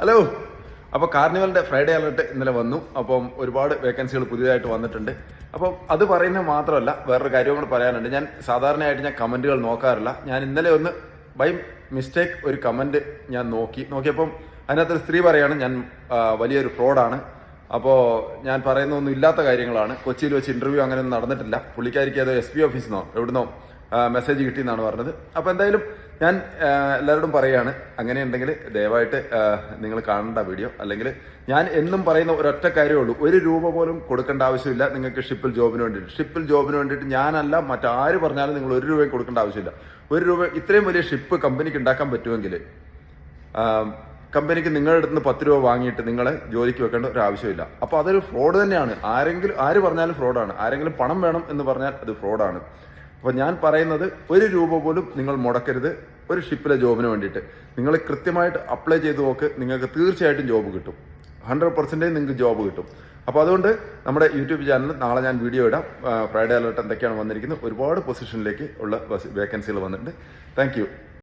Hello അപ്പോൾ കാർണിവലിന്റെ Friday alert ഇന്നലെ വന്നു. അപ്പം ഒരുപാട് വേക്കൻസികൾ പുതിയതായിട്ട് വന്നിട്ടുണ്ട്. അപ്പം അത് പറയുന്നത് മാത്രമല്ല വേറൊരു കാര്യം കൂടെ പറയാനുണ്ട്. ഞാൻ സാധാരണയായിട്ട് ഞാൻ കമന്റുകൾ നോക്കാറില്ല. ഞാൻ ഇന്നലെ ഒന്ന് ബൈ മിസ്റ്റേക്ക് ഒരു കമന്റ് ഞാൻ നോക്കി. നോക്കിയപ്പം അതിനകത്തൊരു സ്ത്രീ പറയാണ് ഞാൻ വലിയൊരു ഫ്രോഡാണ് അപ്പോൾ ഞാൻ പറയുന്ന ഒന്നും ഇല്ലാത്ത കാര്യങ്ങളാണ്. കൊച്ചിയിൽ വെച്ച് ഇന്റർവ്യൂ അങ്ങനെ ഒന്നും നടന്നിട്ടില്ല. പുള്ളിക്കാരിക്ക് അത് എസ് പി ഓഫീസിൽ നിന്നോ എവിടുന്നോ മെസ്സേജ് കിട്ടിയെന്നാണ് പറഞ്ഞത്. അപ്പോൾ എന്തായാലും ഞാൻ എല്ലാവരോടും പറയാണ് അങ്ങനെയുണ്ടെങ്കിൽ ദയവായിട്ട് നിങ്ങൾ കാണേണ്ട വീഡിയോ. അല്ലെങ്കിൽ ഞാൻ എന്നും പറയുന്ന ഒരൊറ്റ കാര്യമേ ഉള്ളൂ. ഒരു രൂപ പോലും കൊടുക്കേണ്ട ആവശ്യമില്ല നിങ്ങൾക്ക് ഷിപ്പിൽ ജോബിന് വേണ്ടിയിട്ട്. ഷിപ്പിൽ ജോബിന് വേണ്ടിയിട്ട് ഞാനല്ല മറ്റാര് പറഞ്ഞാലും നിങ്ങൾ ഒരു രൂപയും കൊടുക്കേണ്ട ആവശ്യമില്ല. ഒരു രൂപ ഇത്രയും വലിയ ഷിപ്പ് കമ്പനിക്ക് ഉണ്ടാക്കാൻ പറ്റുമെങ്കിൽ കമ്പനിക്ക് നിങ്ങളുടെ അടുത്ത് നിന്ന് പത്ത് രൂപ വാങ്ങിയിട്ട് നിങ്ങളെ ജോലിക്ക് വെക്കേണ്ട ഒരു ആവശ്യമില്ല. അപ്പോൾ അതൊരു ഫ്രോഡ് തന്നെയാണ്. ആരെങ്കിലും ആര് പറഞ്ഞാലും ഫ്രോഡാണ്. ആരെങ്കിലും പണം വേണം എന്ന് പറഞ്ഞാൽ അത് ഫ്രോഡാണ്. അപ്പോൾ ഞാൻ പറയുന്നത് ഒരു രൂപ പോലും നിങ്ങൾ മുടക്കരുത് ഒരു ഷിപ്പിലെ ജോബിന് വേണ്ടിയിട്ട്. നിങ്ങൾ കൃത്യമായിട്ട് അപ്ലൈ ചെയ്ത് നോക്ക് നിങ്ങൾക്ക് തീർച്ചയായിട്ടും ജോബ് കിട്ടും. ഹൺഡ്രഡ് പെർസെന്റേജ് നിങ്ങൾക്ക് ജോബ് കിട്ടും. അപ്പോൾ അതുകൊണ്ട് നമ്മുടെ യൂട്യൂബ് ചാനലിൽ നാളെ ഞാൻ വീഡിയോ ഇടാം. ഫ്രൈഡേ അലർട്ട് എന്തൊക്കെയാണ് വന്നിരിക്കുന്നത്? ഒരുപാട് പൊസിഷനിലേക്ക് ഉള്ള വേക്കൻസികൾ വന്നിട്ടുണ്ട്. താങ്ക്